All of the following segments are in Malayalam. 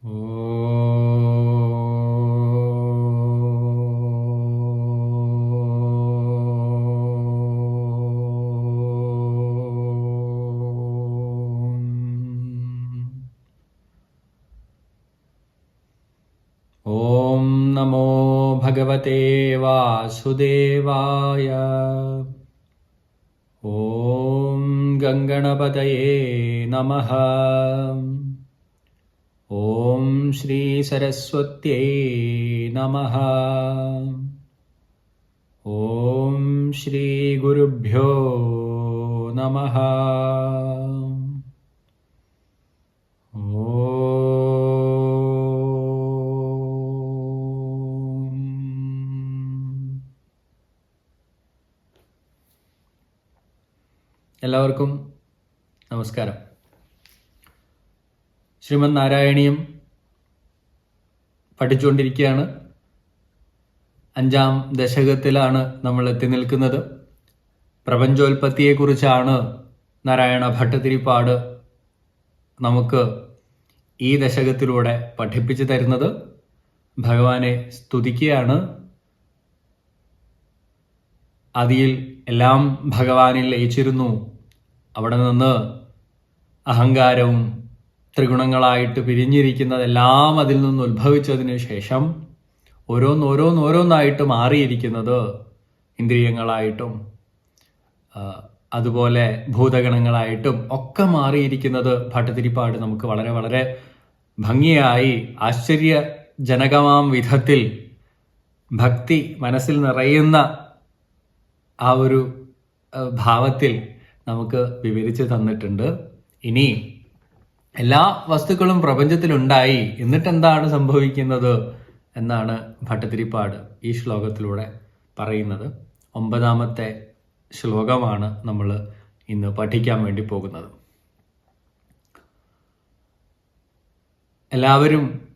ॐ नमो भगवते वासुदेवाय। ॐ गङ्गणपतये नमः श्रीसरस्वत्यै नमः ॐ श्रीगुरुभ्यो नमः ഓം എല്ലാവർക്കും നമസ്കാരം ശ്രീമദ് നാരായണീയം പഠിച്ചുകൊണ്ടിരിക്കുകയാണ്. അഞ്ചാം ദശകത്തിലാണ് നമ്മൾ എത്തി നിൽക്കുന്നത്. പ്രപഞ്ചോൽപത്തിയെക്കുറിച്ചാണ് നാരായണ ഭട്ടതിരിപ്പാട് നമുക്ക് ഈ ദശകത്തിലൂടെ പഠിപ്പിച്ചു തരുന്നത്. ഭഗവാനെ സ്തുതിക്കുകയാണ്. അതിൽ എല്ലാം ഭഗവാനിൽ ലയിച്ചിരുന്നു. അവിടെ നിന്ന് അഹങ്കാരവും ത്രിഗുണങ്ങളായിട്ട് പിരിഞ്ഞിരിക്കുന്നതെല്ലാം അതിൽ നിന്ന് ഉത്ഭവിച്ചതിന് ശേഷം ഓരോന്നോരോന്നോരോന്നായിട്ട് മാറിയിരിക്കുന്നത് ഇന്ദ്രിയങ്ങളായിട്ടും അതുപോലെ ഭൂതഗണങ്ങളായിട്ടും ഒക്കെ മാറിയിരിക്കുന്നത് ഭട്ടതിരിപ്പാട് നമുക്ക് വളരെ വളരെ ഭംഗിയായി ആശ്ചര്യജനകമാം വിധത്തിൽ ഭക്തി മനസ്സിൽ നിറയുന്ന ആ ഒരു ഭാവത്തിൽ നമുക്ക് വിവരിച്ച് തന്നിട്ടുണ്ട്. ഇനി എല്ലാ വസ്തുക്കളും പ്രപഞ്ചത്തിലുണ്ടായി എന്നിട്ട് എന്താണ് സംഭവിക്കുന്നത് എന്നാണ് ഭട്ടതിരിപ്പാട് ഈ ശ്ലോകത്തിലൂടെ പറയുന്നത്. ഒമ്പതാമത്തെ ശ്ലോകമാണ് നമ്മൾ ഇന്ന് പഠിക്കാൻ വേണ്ടി പോകുന്നത്. എല്ലാവരും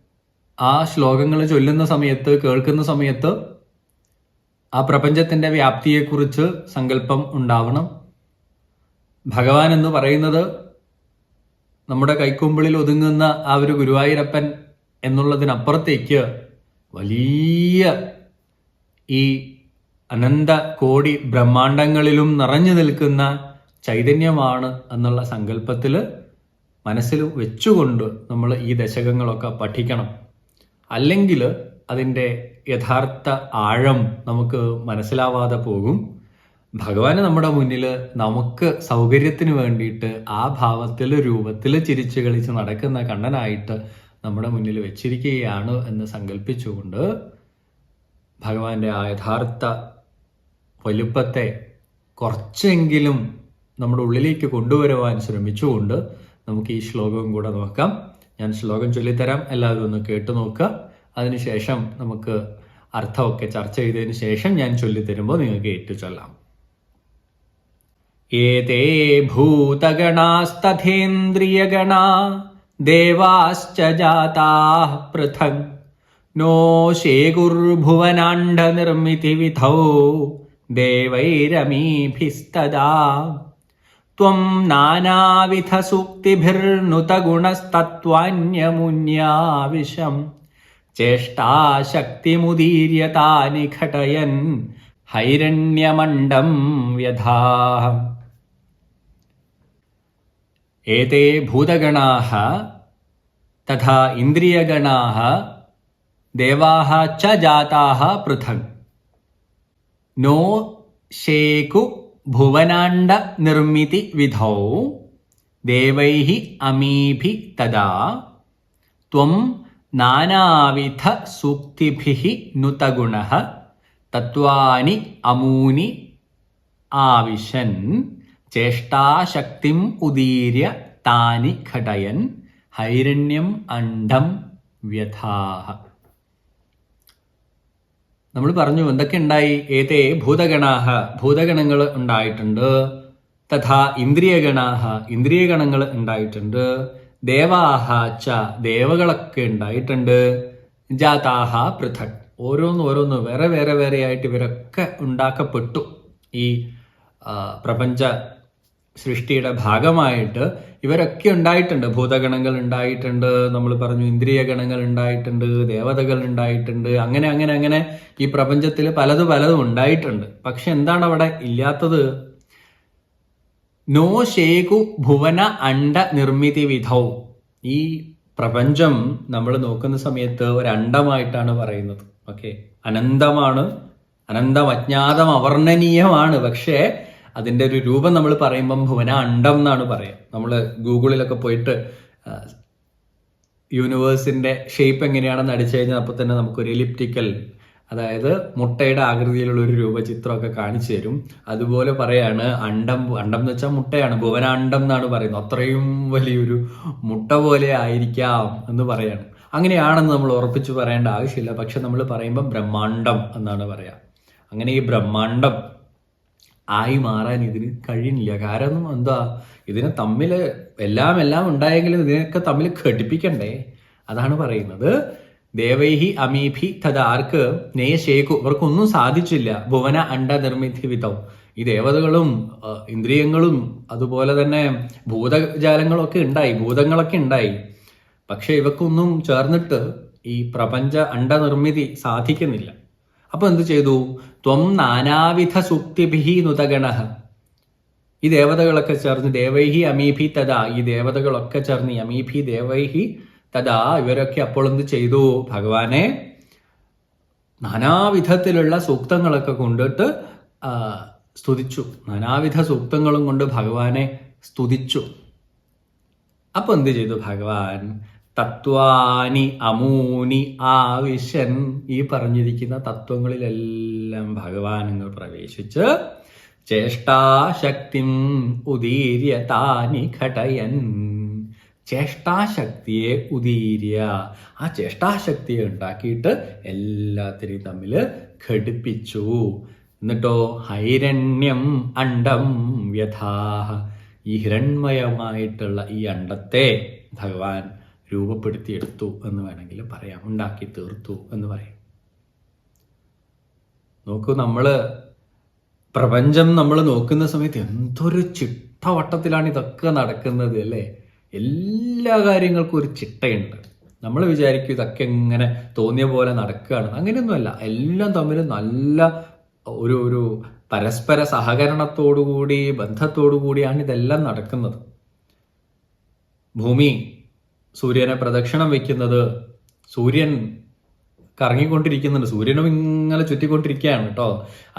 ആ ശ്ലോകങ്ങൾ ചൊല്ലുന്ന സമയത്ത് കേൾക്കുന്ന സമയത്ത് ആ പ്രപഞ്ചത്തിന്റെ വ്യാപ്തിയെക്കുറിച്ച് സങ്കല്പം ഉണ്ടാവണം. ഭഗവാൻ എന്ന് പറയുന്നത് നമ്മുടെ കൈക്കൊമ്പിളിൽ ഒതുങ്ങുന്ന ആ ഒരു ഗുരുവായൂരപ്പൻ എന്നുള്ളതിനപ്പുറത്തേക്ക് വലിയ ഈ അനന്ത കോടി ബ്രഹ്മാണ്ടങ്ങളിലും നിറഞ്ഞു നിൽക്കുന്ന ചൈതന്യമാണ് എന്നുള്ള സങ്കല്പത്തിൽ മനസ്സിൽ വെച്ചുകൊണ്ട് നമ്മൾ ഈ ദശകങ്ങളൊക്കെ പഠിക്കണം. അല്ലെങ്കിൽ അതിന്റെ യഥാർത്ഥ ആഴം നമുക്ക് മനസ്സിലാവാതെ പോകും. ഭഗവാന് നമ്മുടെ മുന്നിൽ നമുക്ക് സൗകര്യത്തിന് വേണ്ടിയിട്ട് ആ ഭാവത്തിൽ രൂപത്തിൽ ചിരിച്ചു കളിച്ച് നടക്കുന്ന കണ്ണനായിട്ട് നമ്മുടെ മുന്നിൽ വെച്ചിരിക്കുകയാണ് എന്ന് സങ്കല്പിച്ചുകൊണ്ട് ഭഗവാന്റെ ആ യഥാർത്ഥ വലുപ്പത്തെ കുറച്ചെങ്കിലും നമ്മുടെ ഉള്ളിലേക്ക് കൊണ്ടുവരുവാൻ ശ്രമിച്ചുകൊണ്ട് നമുക്ക് ഈ ശ്ലോകവും കൂടെ നോക്കാം. ഞാൻ ശ്ലോകം ചൊല്ലിത്തരാം. എല്ലാവരും ഒന്ന് കേട്ടു നോക്കുക. അതിനുശേഷം നമുക്ക് അർത്ഥമൊക്കെ ചർച്ച ചെയ്തതിന് ശേഷം ഞാൻ ചൊല്ലിത്തരുമ്പോൾ നിങ്ങൾക്ക് ഏറ്റു ചൊല്ലാം एते भूतगणास्तथेन्द्रियगणा देवाश्च जाताः पृथग् नो शेगुर्भुवनाण्डनिर्मितिविधौ देवैरमीभिस्तदा त्वं नानाविधसूक्तिभिर्नुतगुणस्तत्त्वान्यमुन्याविशम् चेष्टाशक्तिमुदीर्यता निखटयन् हैरण्यमण्डं व्यधाः एते भूतगणाः तथा इन्द्रियगणाः देवाः च जाताः पृथक् नो शेकु भुवनाण्डनिर्मितिविधौ देवैः अमीभिः तदा त्वं नानाविधसूक्तिभिः नुतगुणः തത്വാനി അമൂനി ആവിശൻ ചേഷ്ടാശക്തിം ഉദീര്യ താനി ഘടയൻ ഹൈരണ്യം അണ്ഡം വ്യഥാഹ. നമ്മൾ പറഞ്ഞു എന്തൊക്കെ ഉണ്ടായി? ഏതേ ഭൂതഗണാഹ ഭൂതഗണങ്ങൾ ഉണ്ടായിട്ടുണ്ട്. തഥാ ഇന്ദ്രിയഗണാഹ ഇന്ദ്രിയഗണങ്ങൾ ഉണ്ടായിട്ടുണ്ട്. ദേവാഹ ച ദേവകളൊക്കെ ഉണ്ടായിട്ടുണ്ട്. ജാതാഹ പൃഥക്. ഓരോന്ന് ഓരോന്ന് വേറെ വേറെ വേറെ ആയിട്ട് ഇവരൊക്കെ ഉണ്ടാക്കപ്പെട്ടു. ഈ പ്രപഞ്ച സൃഷ്ടിയുടെ ഭാഗമായിട്ട് ഇവരൊക്കെ ഉണ്ടായിട്ടുണ്ട്. ഭൂതഗണങ്ങൾ ഉണ്ടായിട്ടുണ്ട് നമ്മൾ പറഞ്ഞു ഇന്ദ്രിയ ഗണങ്ങൾ ഉണ്ടായിട്ടുണ്ട് ദേവതകൾ ഉണ്ടായിട്ടുണ്ട് അങ്ങനെ അങ്ങനെ അങ്ങനെ ഈ പ്രപഞ്ചത്തിൽ പലതും പലതും ഉണ്ടായിട്ടുണ്ട്. പക്ഷെ എന്താണ് അവിടെ ഇല്ലാത്തത്? നോ ശേകു ഭുവന അണ്ട നിർമ്മിതി വിധൗ. ഈ പ്രപഞ്ചം നമ്മൾ നോക്കുന്ന സമയത്ത് ഒരു അണ്ടമായിട്ടാണ് പറയുന്നത്. ഓക്കെ. അനന്തമാണ് അനന്തം അജ്ഞാതം അവർണനീയമാണ്. പക്ഷേ അതിന്റെ ഒരു രൂപം നമ്മൾ പറയുമ്പം ഭുവന അണ്ടം എന്നാണ് പറയാം. നമ്മൾ ഗൂഗിളിലൊക്കെ പോയിട്ട് യൂണിവേഴ്സിന്റെ ഷേപ്പ് എങ്ങനെയാണെന്ന് അടിച്ചു കഴിഞ്ഞാൽ അപ്പോൾ തന്നെ നമുക്കൊരു എലിപ്റ്റിക്കൽ അതായത് മുട്ടയുടെ ആകൃതിയിലുള്ള ഒരു രൂപചിത്രമൊക്കെ കാണിച്ചു തരും. അതുപോലെ പറയാണ് അണ്ടം അണ്ടം എന്ന് വെച്ചാൽ മുട്ടയാണ്. ഭുവനാണ്ടം എന്നാണ് പറയുന്നത്. അത്രയും വലിയൊരു മുട്ട പോലെ ആയിരിക്കാം എന്ന് പറയാണ്. അങ്ങനെയാണെന്ന് നമ്മൾ ഉറപ്പിച്ച് പറയേണ്ട ആവശ്യമില്ല. പക്ഷെ നമ്മൾ പറയുമ്പോൾ ബ്രഹ്മാണ്ടം എന്നാണ് പറയാ. അങ്ങനെ ഈ ബ്രഹ്മാണ്ടം ആയി മാറാൻ ഇതിന് കഴിയുന്നില്ല. കാരണം എന്താ? ഇതിനെ തമ്മിൽ എല്ലാം എല്ലാം ഉണ്ടായെങ്കിലും ഇതിനൊക്കെ തമ്മിൽ ഘടിപ്പിക്കണ്ടേ? അതാണ് പറയുന്നത്. ദേവൈഹി അമീഭി തഥാർക്ക് നേശേഖു ഇവർക്കൊന്നും സാധിച്ചില്ല. ഭുവന അണ്ട നിർമ്മിതി വിധം. ഈ ദേവതകളും ഇന്ദ്രിയങ്ങളും അതുപോലെ തന്നെ ഭൂതജാലങ്ങളൊക്കെ ഉണ്ടായി. ഭൂതങ്ങളൊക്കെ ഉണ്ടായി. പക്ഷെ ഇവക്കൊന്നും ചേർന്നിട്ട് ഈ പ്രപഞ്ച അണ്ടനിർമ്മിതി സാധിക്കുന്നില്ല. അപ്പൊ എന്ത് ചെയ്തു? ത്വം നാനാവിധ സുക്തിഭി നുതഗണ. ഈ ദേവതകളൊക്കെ ചേർന്ന് ദേവൈഹി അമീഭി തഥാ ഈ ദേവതകളൊക്കെ ചേർന്ന് അമീഭി ദേവൈഹി തഥാ ഇവരൊക്കെ അപ്പോൾ എന്ത് ചെയ്തു? ഭഗവാനെ നാനാവിധത്തിലുള്ള സൂക്തങ്ങളൊക്കെ കൊണ്ടിട്ട് സ്തുതിച്ചു. നാനാവിധ സൂക്തങ്ങളും കൊണ്ട് ഭഗവാനെ സ്തുതിച്ചു. അപ്പൊ എന്ത് ചെയ്തു ഭഗവാൻ? തത്വാനി അമൂനി ആവിശൻ ഈ പറഞ്ഞിരിക്കുന്ന തത്വങ്ങളിലെല്ലാം ഭഗവാനങ്ങൾ പ്രവേശിച്ച് ചേഷ്ടാശക്തിം ഉദീര്യ താനി ഘടയൻ. ചേഷ്ടാശക്തിയെ ഉദീര്യ. ആ ചേഷ്ടാശക്തിയെ ഉണ്ടാക്കിയിട്ട് എല്ലാത്തിനെയും തമ്മിൽ ഘടിപ്പിച്ചു. എന്നിട്ടോ ഹൈരണ്യം അണ്ടം വ്യഥാഹ. ഈ ഹിരൺമയമായിട്ടുള്ള ഈ അണ്ടത്തെ ഭഗവാൻ രൂപപ്പെടുത്തിയെടുത്തു എന്ന് വേണമെങ്കിൽ പറയാം. ഉണ്ടാക്കി തീർത്തു എന്ന് പറയാം. നോക്കൂ നമ്മൾ പ്രപഞ്ചം നമ്മൾ നോക്കുന്ന സമയത്ത് എന്തൊരു ചിട്ടവട്ടത്തിലാണ് ഇതൊക്കെ നടക്കുന്നത് അല്ലേ? എല്ലാ കാര്യങ്ങൾക്കും ഒരു ചിട്ടയുണ്ട്. നമ്മൾ വിചാരിക്കും ഇതൊക്കെ എങ്ങനെ തോന്നിയ പോലെ നടക്കുകയാണ്. അങ്ങനെയൊന്നുമല്ല. എല്ലാം തമ്മിൽ നല്ല ഒരു ഒരു പരസ്പര സഹകരണത്തോടുകൂടി ബന്ധത്തോടുകൂടിയാണ് ഇതെല്ലാം നടക്കുന്നത്. ഭൂമി സൂര്യനെ പ്രദക്ഷിണം വെക്കുന്നത് സൂര്യൻ കറങ്ങിക്കൊണ്ടിരിക്കുന്നുണ്ട്. സൂര്യനും ഇങ്ങനെ ചുറ്റിക്കൊണ്ടിരിക്കുകയാണ് കേട്ടോ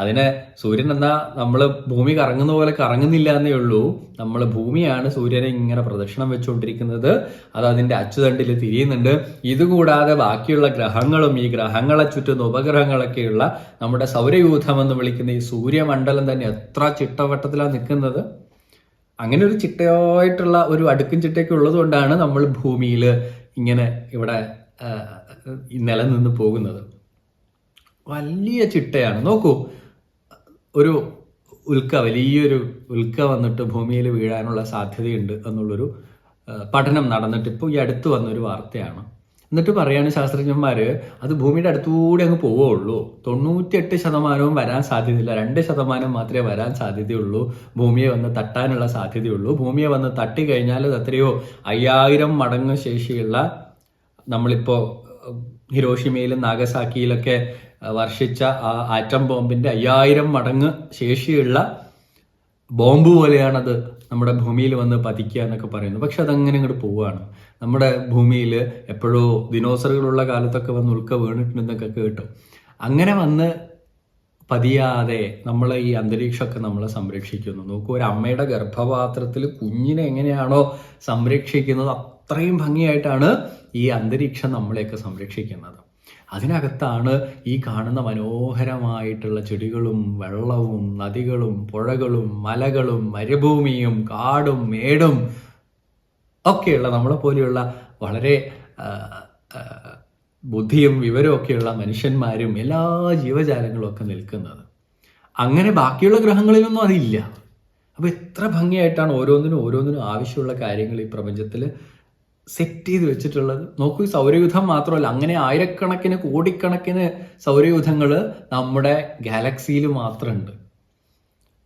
അതിനെ സൂര്യൻ എന്താ നമ്മൾ ഭൂമി കറങ്ങുന്ന പോലെ കറങ്ങുന്നില്ല എന്നേ ഉള്ളൂ. നമ്മൾ ഭൂമിയാണ് സൂര്യനെ ഇങ്ങനെ പ്രദക്ഷിണം വെച്ചുകൊണ്ടിരിക്കുന്നത് അത് അതിന്റെ അച്ചുതണ്ടിൽ തിരിയുന്നുണ്ട്. ഇതുകൂടാതെ ബാക്കിയുള്ള ഗ്രഹങ്ങളും ഈ ഗ്രഹങ്ങളെ ചുറ്റുന്ന ഉപഗ്രഹങ്ങളൊക്കെയുള്ള നമ്മുടെ സൗരയൂഥം എന്ന് വിളിക്കുന്ന ഈ സൂര്യമണ്ഡലം തന്നെ എത്ര ചിട്ടവട്ടത്തിലാണ് നിൽക്കുന്നത് അങ്ങനെ ഒരു ചിട്ടയായിട്ടുള്ള ഒരു അടുക്കും ചിട്ടയൊക്കെ ഉള്ളത് കൊണ്ടാണ് നമ്മൾ ഭൂമിയിൽ ഇങ്ങനെ ഇവിടെ നിലനിന്ന് പോകുന്നത്. വലിയ ചിട്ടയാണ്. നോക്കൂ ഒരു ഉൽക്ക വലിയൊരു ഉൽക്ക വന്നിട്ട് ഭൂമിയിൽ വീഴാനുള്ള സാധ്യതയുണ്ട് എന്നുള്ളൊരു പഠനം നടന്നിട്ട് ഇപ്പോൾ ഈ അടുത്ത് വന്നൊരു വാർത്തയാണ്. എന്നിട്ട് പറയാണ് ശാസ്ത്രജ്ഞന്മാര് അത് ഭൂമിയുടെ അടുത്തുകൂടി അങ്ങ് പോവുള്ളൂ തൊണ്ണൂറ്റിയെട്ട് ശതമാനവും വരാൻ സാധ്യതയില്ല. രണ്ട് ശതമാനം മാത്രമേ വരാൻ സാധ്യതയുള്ളൂ. ഭൂമിയെ വന്ന് തട്ടാനുള്ള സാധ്യതയുള്ളൂ. ഭൂമിയെ വന്ന് തട്ടി കഴിഞ്ഞാൽ അത് എത്രയോ അയ്യായിരം മടങ്ങ് ശേഷിയുള്ള നമ്മളിപ്പോ അഹ്, ഹിരോഷിമയിലും നാഗസാക്കിയിലൊക്കെ വർഷിച്ച ആ ആറ്റം ബോംബിന്റെ അയ്യായിരം മടങ്ങ് ശേഷിയുള്ള ബോംബ് പോലെയാണത് നമ്മുടെ ഭൂമിയിൽ വന്ന് പതിക്കുക എന്നൊക്കെ പറയുന്നു. പക്ഷെ അതങ്ങനെ ഇങ്ങോട്ട് പോവുകയാണ്. നമ്മുടെ ഭൂമിയിൽ എപ്പോഴോ ദിനോസറുകളുള്ള കാലത്തൊക്കെ വന്ന് ഉൾക്ക വീണിട്ടുണ്ടെന്നൊക്കെ കേട്ടു. അങ്ങനെ വന്ന് പതിയാതെ നമ്മളെ ഈ അന്തരീക്ഷമൊക്കെ നമ്മളെ സംരക്ഷിക്കുന്നു. നോക്കൂ ഒരു അമ്മയുടെ ഗർഭപാത്രത്തിൽ കുഞ്ഞിനെ എങ്ങനെയാണോ സംരക്ഷിക്കുന്നത് അത്രയും ഭംഗിയായിട്ടാണ് ഈ അന്തരീക്ഷം നമ്മളെയൊക്കെ സംരക്ഷിക്കുന്നത്. അതിനകത്താണ് ഈ കാണുന്ന മനോഹരമായിട്ടുള്ള ചെടികളും വെള്ളവും നദികളും പുഴകളും മലകളും മരുഭൂമിയും കാടും മേടും ഒക്കെയുള്ള നമ്മളെ പോലെയുള്ള വളരെ ബുദ്ധിയും വിവരവും ഒക്കെയുള്ള മനുഷ്യന്മാരും എല്ലാ ജീവജാലങ്ങളും ഒക്കെ നിൽക്കുന്നത്. അങ്ങനെ ബാക്കിയുള്ള ഗ്രഹങ്ങളിലൊന്നും അതില്ല. അപ്പൊ എത്ര ഭംഗിയായിട്ടാണ് ഓരോന്നിനും ഓരോന്നിനും ആവശ്യമുള്ള കാര്യങ്ങൾ ഈ പ്രപഞ്ചത്തിൽ സെറ്റ് ചെയ്ത് വെച്ചിട്ടുള്ളത്. നോക്കൂ ഈ സൗരയൂഥം മാത്രമല്ല അങ്ങനെ ആയിരക്കണക്കിന് കോടിക്കണക്കിന് സൗരയുധങ്ങൾ നമ്മുടെ ഗാലക്സിയിൽ മാത്രമുണ്ട്.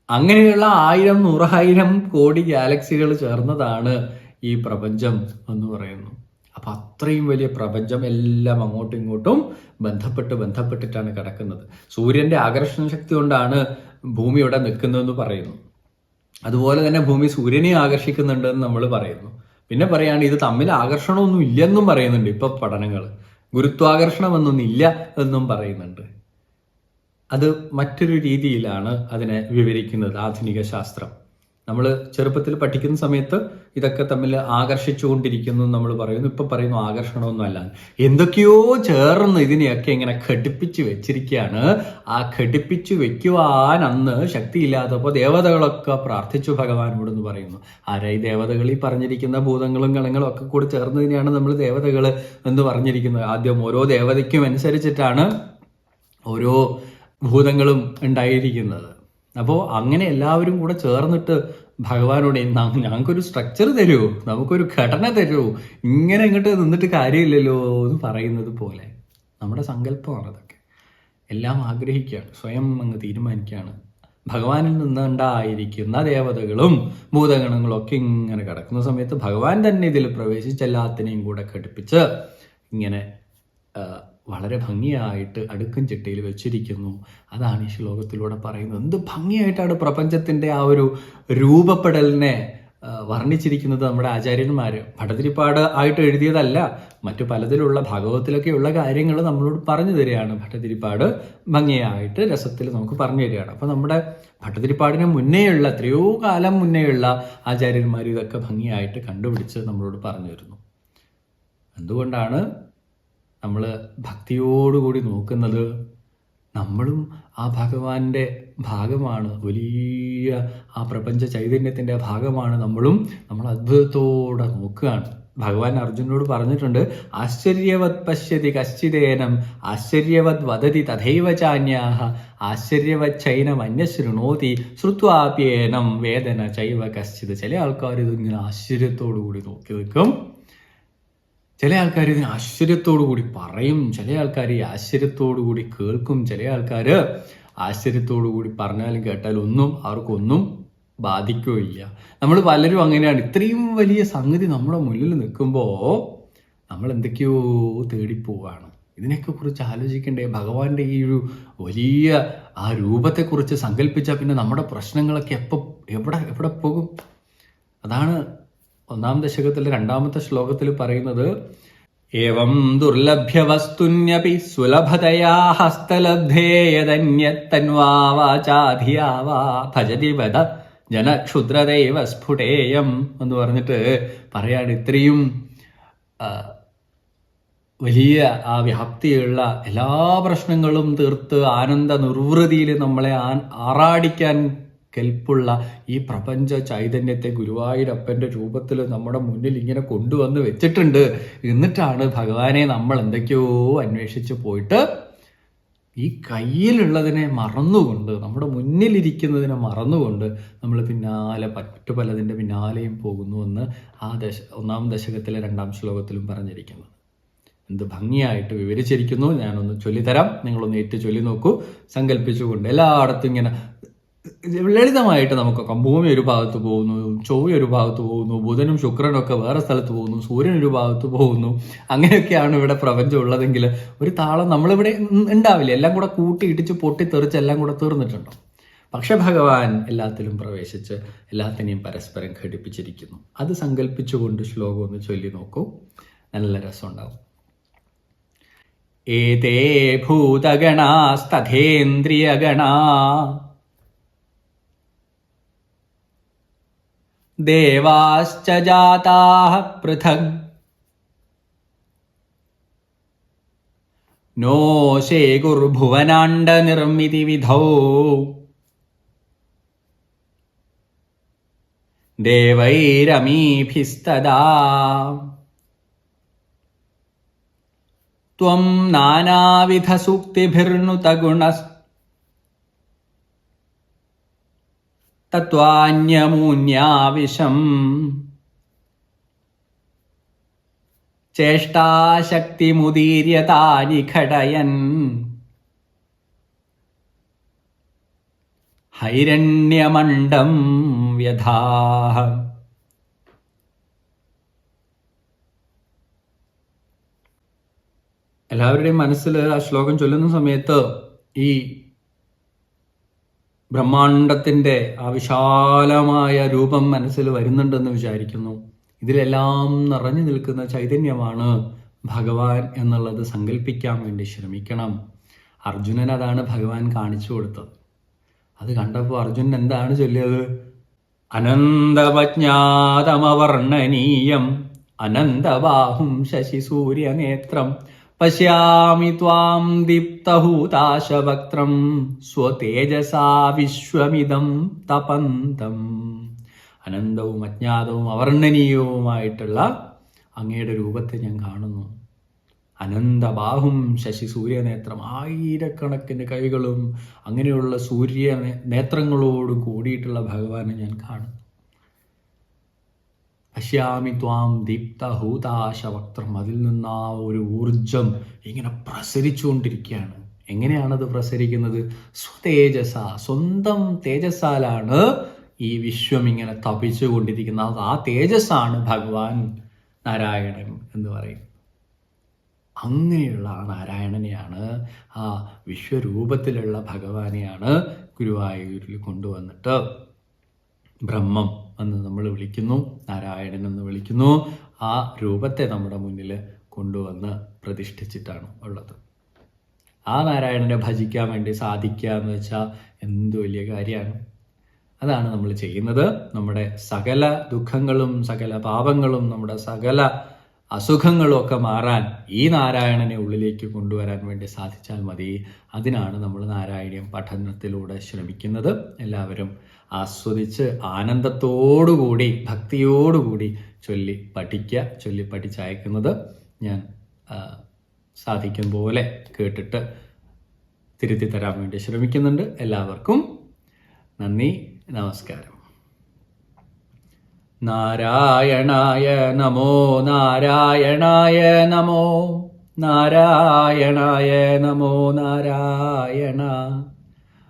അങ്ങനെയുള്ള ആയിരം നൂറായിരം കോടി ഗാലക്സികൾ ചേർന്നതാണ് ഈ പ്രപഞ്ചം എന്ന് പറയുന്നു. അപ്പം അത്രയും വലിയ പ്രപഞ്ചം എല്ലാം അങ്ങോട്ടും ഇങ്ങോട്ടും ബന്ധപ്പെട്ട് ബന്ധപ്പെട്ടിട്ടാണ് കിടക്കുന്നത്. സൂര്യന്റെ ആകർഷണ ശക്തി കൊണ്ടാണ് ഭൂമി ഇവിടെ നിൽക്കുന്നതെന്ന് പറയുന്നു. അതുപോലെ തന്നെ ഭൂമി സൂര്യനെ ആകർഷിക്കുന്നുണ്ടെന്ന് നമ്മൾ പറയുന്നു. പിന്നെ പറയാണ് ഇത് തമ്മിൽ ആകർഷണമൊന്നും ഇല്ലെന്നും പറയുന്നുണ്ട് ഇപ്പൊ പഠനങ്ങൾ ഗുരുത്വാകർഷണം എന്നൊന്നും ഇല്ല എന്നും പറയുന്നുണ്ട്. അത് മറ്റൊരു രീതിയിലാണ് അതിനെ വിവരിക്കുന്നത് ആധുനിക ശാസ്ത്രം. നമ്മൾ ചെറുപ്പത്തിൽ പഠിക്കുന്ന സമയത്ത് ഇതൊക്കെ തമ്മിൽ ആകർഷിച്ചുകൊണ്ടിരിക്കുന്നു നമ്മൾ പറയുന്നു. ഇപ്പൊ പറയുന്നു ആകർഷണമൊന്നും അല്ല എന്തൊക്കെയോ ചേർന്ന് ഇതിനെയൊക്കെ ഇങ്ങനെ ഘടിപ്പിച്ച് വെച്ചിരിക്കുകയാണ്. ആ ഘടിപ്പിച്ച് വെക്കുവാൻ അന്ന് ശക്തിയില്ലാത്തപ്പോൾ ദേവതകളൊക്കെ പ്രാർത്ഥിച്ചു ഭഗവാനോട് എന്ന് പറയുന്നു. ആരാ ഈ ദേവതകൾ ഈ പറഞ്ഞിരിക്കുന്ന ഭൂതങ്ങളും ഗണങ്ങളും ഒക്കെ കൂടി ചേർന്നതിനെയാണ് നമ്മൾ ദേവതകൾ എന്ന് പറഞ്ഞിരിക്കുന്നത്. ആദ്യം ഓരോ ദേവതയ്ക്കും അനുസരിച്ചിട്ടാണ് ഓരോ ഭൂതങ്ങളും ഉണ്ടായിരിക്കുന്നത്. അപ്പോൾ അങ്ങനെ എല്ലാവരും കൂടെ ചേർന്നിട്ട് ഭഗവാനോട് "ന- ഞങ്ങൾക്കൊരു സ്ട്രക്ചർ തരുമോ നമുക്കൊരു ഘടന തരുമോ ഇങ്ങനെ ഇങ്ങോട്ട് നിന്നിട്ട് കാര്യമില്ലല്ലോ എന്ന് പറയുന്നത് പോലെ നമ്മുടെ സങ്കല്പമാണ് അതൊക്കെ. എല്ലാം ആഗ്രഹിക്കുകയാണ്. സ്വയം അങ്ങ് തീരുമാനിക്കുകയാണ്. ഭഗവാനിൽ നിന്നുണ്ടായിരിക്കുന്ന ദേവതകളും ഭൂതഗണങ്ങളും ഒക്കെ ഇങ്ങനെ കിടക്കുന്ന സമയത്ത് ഭഗവാൻ തന്നെ ഇതിൽ പ്രവേശിച്ച് എല്ലാത്തിനെയും കൂടെ ഘടിപ്പിച്ച് ഇങ്ങനെ വളരെ ഭംഗിയായിട്ട് അടുക്കും ചിട്ടയിൽ വെച്ചിരിക്കുന്നു. അതാണ് ഈ ശ്ലോകത്തിലൂടെ പറയുന്നത്. എന്ത് ഭംഗിയായിട്ടാണ് പ്രപഞ്ചത്തിന്റെ ആ ഒരു രൂപപ്പെടലിനെ വർണിച്ചിരിക്കുന്നത് നമ്മുടെ ആചാര്യന്മാർ ഭട്ടതിരിപ്പാട് ആയിട്ട് എഴുതിയതല്ല. മറ്റു പലതിലുള്ള ഭാഗവത്തിലൊക്കെയുള്ള കാര്യങ്ങൾ നമ്മളോട് പറഞ്ഞു തരികയാണ്. ഭട്ടതിരിപ്പാട് ഭംഗിയായിട്ട് രസത്തിൽ നമുക്ക് പറഞ്ഞു തരികയാണ്. അപ്പം നമ്മുടെ ഭട്ടതിരിപ്പാടിന് മുന്നേയുള്ള എത്രയോ കാലം മുന്നേയുള്ള ആചാര്യന്മാർ ഇതൊക്കെ ഭംഗിയായിട്ട് കണ്ടുപിടിച്ച് നമ്മളോട് പറഞ്ഞു തരുന്നു. എന്തുകൊണ്ടാണ് നമ്മൾ ഭക്തിയോടുകൂടി നോക്കുന്നത് നമ്മളും ആ ഭഗവാന്റെ ഭാഗമാണ്. വലിയ ആ പ്രപഞ്ച ചൈതന്യത്തിന്റെ ഭാഗമാണ് നമ്മളും. നമ്മൾ അത്ഭുതത്തോടെ നോക്കുകയാണ്. ഭഗവാൻ അർജുനോട് പറഞ്ഞിട്ടുണ്ട് ആശ്ചര്യവത് പശ്യതി കശ്ചിതേനം ആശ്ചര്യവത് വദതി തഥൈവ ചാന്യാഹ ആശ്ചര്യവത് ചൈനം അന്യശൃണോതി ശ്രുത്വാപ്യേനം വേദന ചൈവ കശ്ചിത്. ചില ആൾക്കാർ ഇതിങ്ങനെ ആശ്ചര്യത്തോടു കൂടി നോക്കി നിൽക്കും. ചില ആൾക്കാർ ഇതിന് ആശ്ചര്യത്തോടു കൂടി പറയും ചില ആൾക്കാർ ഈ ആശ്ചര്യത്തോടു കൂടി കേൾക്കും ചില ആൾക്കാർ ആശ്ചര്യത്തോടു കൂടി പറഞ്ഞാലും കേട്ടാലും ഒന്നും അവർക്കൊന്നും ബാധിക്കുകയില്ല. നമ്മൾ പലരും അങ്ങനെയാണ്. ഇത്രയും വലിയ സംഗതി നമ്മുടെ മുന്നിൽ നിൽക്കുമ്പോൾ നമ്മൾ എന്തൊക്കെയോ തേടിപ്പോവാണ് ഇതിനെയൊക്കെ കുറിച്ച് ആലോചിക്കണ്ടേ? ഭഗവാന്റെ ഈ ഒരു വലിയ ആ രൂപത്തെക്കുറിച്ച് സങ്കല്പിച്ചാൽ പിന്നെ നമ്മുടെ പ്രശ്നങ്ങളൊക്കെ എപ്പോൾ എവിടെ എവിടെ പോകും? അതാണ് ഒന്നാം ദശകത്തിലെ രണ്ടാമത്തെ ശ്ലോകത്തിൽ പറയുന്നത് ഏവം ദുർലഭ്യ വസ്തുന്യപി സുലഭതയാ ഹസ്തലബ്ധേയതന്യത്തൻവാ വാചാധിയാ വാ ഭജതി വദ ജനക്ഷുദ്രദൈവ സ്ഫുടേയം എന്ന് പറഞ്ഞിട്ട് പറയാണ്. ഇത്രയും വലിയ ആ വ്യാപ്തിയുള്ള എല്ലാ പ്രശ്നങ്ങളും തീർത്ത് ആനന്ദ നിർവൃതിയിൽ നമ്മളെ ആറാടിക്കാൻ കെൽപ്പുള്ള ഈ പ്രപഞ്ച ചൈതന്യത്തെ ഗുരുവായൂരപ്പന്റെ രൂപത്തിൽ നമ്മുടെ മുന്നിൽ ഇങ്ങനെ കൊണ്ടുവന്ന് വെച്ചിട്ടുണ്ട്. എന്നിട്ടാണ് ഭഗവാനെ നമ്മൾ എന്തൊക്കെയോ അന്വേഷിച്ച് പോയിട്ട് ഈ കയ്യിലുള്ളതിനെ മറന്നുകൊണ്ട് നമ്മുടെ മുന്നിലിരിക്കുന്നതിനെ മറന്നുകൊണ്ട് നമ്മൾ പിന്നാലെ മറ്റു പലതിന്റെ പിന്നാലെയും പോകുന്നുവെന്ന് ആ ദശ ഒന്നാം ദശകത്തിലെ രണ്ടാം ശ്ലോകത്തിലും പറഞ്ഞിരിക്കുന്നത്. എന്ത് ഭംഗിയായിട്ട് വിവരിച്ചിരിക്കുന്നു. ഞാനൊന്ന് ചൊല്ലിത്തരാം. നിങ്ങളൊന്ന് ഏറ്റു ചൊല്ലി നോക്കൂ. സങ്കല്പിച്ചുകൊണ്ട് എല്ലായിടത്തും ഇങ്ങനെ ലളിതമായിട്ട് നമുക്കൊക്കെ ഭൂമി ഒരു ഭാഗത്ത് പോകുന്നു ചൊവ്വ ഒരു ഭാഗത്ത് പോകുന്നു ബുധനും ശുക്രനും ഒക്കെ വേറെ സ്ഥലത്ത് പോകുന്നു സൂര്യൻ ഒരു ഭാഗത്ത് പോകുന്നു. അങ്ങനെയൊക്കെയാണ് ഇവിടെ പ്രപഞ്ചം ഉള്ളതെങ്കിൽ ഒരു താളം നമ്മളിവിടെ ഉണ്ടാവില്ല എല്ലാം കൂടെ കൂട്ടി ഇടിച്ച് പൊട്ടിത്തെറിച്ച് എല്ലാം കൂടെ തീർന്നിട്ടുണ്ടോ? പക്ഷെ ഭഗവാൻ എല്ലാത്തിലും പ്രവേശിച്ച് എല്ലാത്തിനെയും പരസ്പരം ഘടിപ്പിച്ചിരിക്കുന്നു. അത് സങ്കല്പിച്ചുകൊണ്ട് ശ്ലോകം ഒന്ന് ചൊല്ലി നോക്കൂ. നല്ല രസമുണ്ടാവും ഏതേ ഭൂതഗണാസ്തഥേന്ദ്രിയഗണാ देवाश्च जाताः पृथग्। नो शेकुर्भुवनाण्डनिर्मितिविधौ देवैरमीभिस्तदा। त्वं नानाविधसूक्तिभिर्नुतगुणस् തത്വാന്യമൂന്യാവിശം ചേഷ്ടാശക്തിമുദീര്യതാനി ഘടയൻ. ഹൈരണ്യമണ്ഡം വ്യഥാഹ എല്ലാവരുടെയും മനസ്സിൽ ആ ശ്ലോകം ചൊല്ലുന്ന സമയത്ത് ഈ ബ്രഹ്മാണ്ടത്തിന്റെ ആ വിശാലമായ രൂപം മനസ്സിൽ വരുന്നുണ്ടെന്ന് വിചാരിക്കുന്നു. ഇതിലെല്ലാം നിറഞ്ഞു നിൽക്കുന്ന ചൈതന്യമാണ് ഭഗവാൻ എന്നുള്ളത് സങ്കല്പിക്കാൻ വേണ്ടി ശ്രമിക്കണം. അർജുനൻ അതാണ് ഭഗവാൻ കാണിച്ചു കൊടുത്തത്. അത് കണ്ടപ്പോൾ അർജുനൻ എന്താണ് ചൊല്ലിയത്? അനന്തവജ്ഞാതമവർണനീയം അനന്തബാഹും ശശിസൂര്യനേത്രം പശ്യാമി ത്വാം ദീപ്തഹൂതാശവക്ത്രം സ്വതേജസാ വിശ്വമിതം തപന്തം അനന്തവും അജ്ഞാതവും അവർണനീയവുമായിട്ടുള്ള അങ്ങയുടെ രൂപത്തെ ഞാൻ കാണുന്നു. അനന്തബാഹും ശശി സൂര്യനേത്രം ആയിരക്കണക്കിന് കൈകളും അങ്ങനെയുള്ള സൂര്യ നേത്രങ്ങളോട് കൂടിയിട്ടുള്ള ഭഗവാനെ ഞാൻ കാണുന്നു. പശ്യാമി ത്വാം ദീപ്ത ദീപ്തഹൂതാശവക്ത്രം അതിൽ നിന്ന് ആ ഒരു ഊർജം ഇങ്ങനെ പ്രസരിച്ചുകൊണ്ടിരിക്കുകയാണ്. എങ്ങനെയാണത് പ്രസരിക്കുന്നത്? സ്വതേജസ സ്വന്തം തേജസ്സാലാണ് ഈ വിശ്വം ഇങ്ങനെ തപിച്ചു തപിച്ചുകൊണ്ടിരിക്കുന്നത് ആ തേജസ്സാണ് ഭഗവാൻ നാരായണൻ എന്ന് പറയും അങ്ങനെയുള്ള ആ നാരായണനെയാണ് ആ വിശ്വരൂപത്തിലുള്ള ഭഗവാനെയാണ് ഗുരുവായൂരിൽ കൊണ്ടുവന്നിട്ട് ബ്രഹ്മം എന്ന് നമ്മൾ വിളിക്കുന്നു നാരായണൻ എന്ന് വിളിക്കുന്നു. ആ രൂപത്തെ നമ്മുടെ മുന്നിൽ കൊണ്ടുവന്ന് പ്രതിഷ്ഠിച്ചിട്ടാണ് ഉള്ളത്. ആ നാരായണനെ ഭജിക്കാൻ വേണ്ടി സാധിക്കുക എന്ന് വെച്ചാൽ എന്ത് വലിയ കാര്യമാണ്. അതാണ് നമ്മൾ ചെയ്യുന്നത്. നമ്മുടെ സകല ദുഃഖങ്ങളും സകല പാപങ്ങളും നമ്മുടെ സകല അസുഖങ്ങളും ഒക്കെ മാറാൻ ഈ നാരായണനെ ഉള്ളിലേക്ക് കൊണ്ടുവരാൻ വേണ്ടി സാധിച്ചാൽ മതി. അതിനാണ് നമ്മൾ നാരായണീയം പഠനത്തിലൂടെ ശ്രമിക്കുന്നത്. എല്ലാവരും ആസ്വദിച്ച് ആനന്ദത്തോടുകൂടി ഭക്തിയോടുകൂടി ചൊല്ലി പഠിക്കുക ചൊല്ലി പഠിച്ചയക്കുന്നത് ഞാൻ സാധിക്കും പോലെ കേട്ടിട്ട് തിരുത്തി തരാൻ വേണ്ടി ശ്രമിക്കുന്നുണ്ട്. എല്ലാവർക്കും നന്ദി നമസ്കാരം. നാരായണായ നമോ നാരായണായ നമോ നാരായണായ നമോ നാരായണ